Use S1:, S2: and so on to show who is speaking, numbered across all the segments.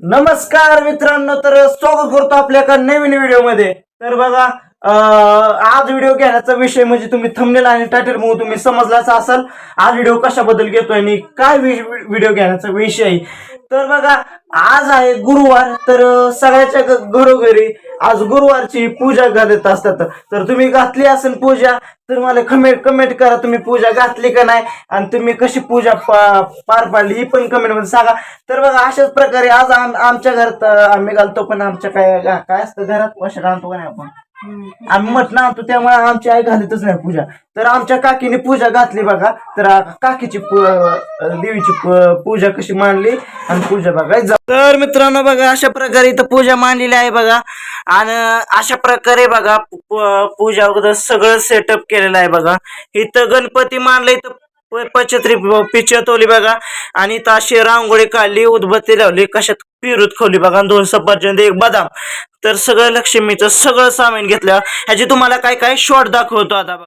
S1: नमस्कार मित्रांनो तर स्वागत करतो आपल्या एका नवीन व्हिडिओमध्ये. तर बघा आज व्हिडिओ घेण्याचा विषय म्हणजे तुम्ही थंबनेल आणि टायटल बघून तुम्ही समजलाच असाल. आज व्हिडिओ कशाबद्दल घेतोय आणि काय व्हिडिओ घेण्याचा विषय? आहे. तर बघा आज आहे गुरुवार तर सगळ्याच्या घरोघरी आज गुरुवारची पूजा घालत असतात. तर तुम्ही घातली असेल पूजा तर मला कमेंट कमेंट करा तुम्ही पूजा घातली का नाही आणि तुम्ही कशी पूजा पार पाडली ही पण कमेंटमध्ये सांगा. तर बघा अशाच प्रकारे आज आमच्या घरात आम्ही घालतो पण आमच्या काय काय असतं घरात? वशात आणतो का नाही आपण? आम्ही म्हटलं आणतो त्यामुळे आमची आई घालतच नाही पूजा. तर आमच्या काकीने पूजा घातली बघा. तर काकीची देवीची पूजा कशी मांडली आणि पूजा बघा तर मित्रांनो बघा अशा प्रकारे इथं पूजा मांडलेली आहे बघा. आणि अशा प्रकारे बघा पूजा अगोदर सगळं सेटअप केलेलं आहे बघा. इथं गणपती मांडलं इथं प- पचत्री पिचतवली बघा. आणि ताशी रांगोळी काढली उदबत्ती लावली कशात पिरूत खोली बघा. दोन सफरचंद एक बदाम. तर सगळं लक्ष्मीचं सगळं सामान घेतलं. ह्याची तुम्हाला काय काय शॉर्ट दाखवतो आता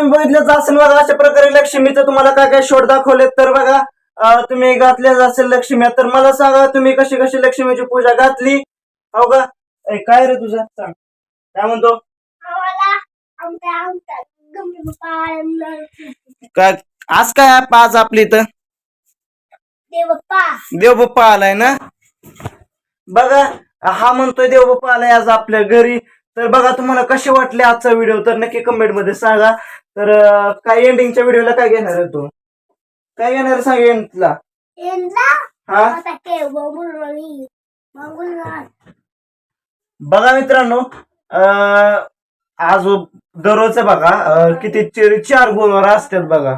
S1: तुम्ही बघितलंच असेल बघा अशा प्रकारे लक्ष्मीचं तुम्हाला काय काय शॉर्ट दाखवले तर बघा तुम्ही घातल्याच असेल लक्ष्मी. तर मला सांगा तुम्ही कशी कशी लक्ष्मीची पूजा घातली? हो का? काय रे तुझं? सांग. काय म्हणतो?
S2: बाप्पा
S1: काय आज काय आज आपली इथं?
S2: देवप्पा.
S1: देवबाप्पा आलाय ना? बघा हा म्हणतोय देवबाप्पा आलाय आज आपल्या घरी. तर बघा तुम्हाला कसे वाटले आजचा व्हिडिओ? तर नक्की कमेंटमध्ये सांगा. तर काय एंडिंगच्या व्हिडिओला काय घेणार आहे तू? काय घेणार सांग एंडला हा?
S2: बघून
S1: बघा मित्रांनो आज दररोज बघा किती चार गुरुवार असतात बघा.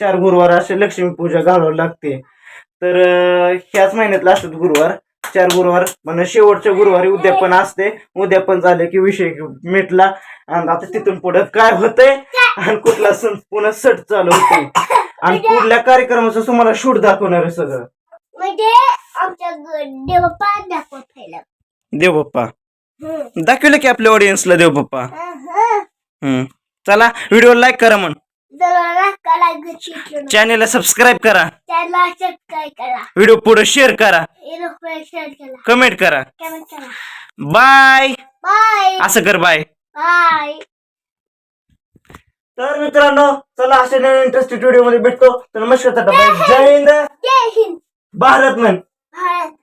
S1: चार गुरुवार असे लक्ष्मी पूजा घालावी लागते. तर ह्याच महिन्यातला असतात गुरुवार. चार गुरुवार म्हणजे शेवटच्या गुरुवारी उद्यापन असते. उद्यापन झाले की विषय मिटला. आणि आता तिथून पुढे काय होतंय? आणि कुठला सण पुन्हा सट चालू होते आणि कुठल्या कार्यक्रमाचं तुम्हाला शूट दाखवणार आहे सगळं?
S2: म्हणजे आमच्या देवप्पा दाखवत.
S1: दाखवलं की आपल्या ऑडियन्सला देव बाप्पा
S2: अहं.
S1: हम्म. चला व्हिडिओ लाईक करा म्हण चॅनेलला सबस्क्राईब करा.
S2: त्याला सबस्क्राईब करा?
S1: व्हिडिओ पुढे शेअर करा.
S2: एरोप्लेन शेअर करा.
S1: कमेंट करा.
S2: कमेंट करा.
S1: बाय
S2: बाय
S1: असं कर बाय
S2: बाय
S1: तर मित्रांनो चला अशा नवीन इंटरेस्टिंग व्हिडिओमध्ये भेटतो. तर नमस्कार टाटा. जय हिंद.
S2: जय हिंद.
S1: भारत मन
S2: भारत.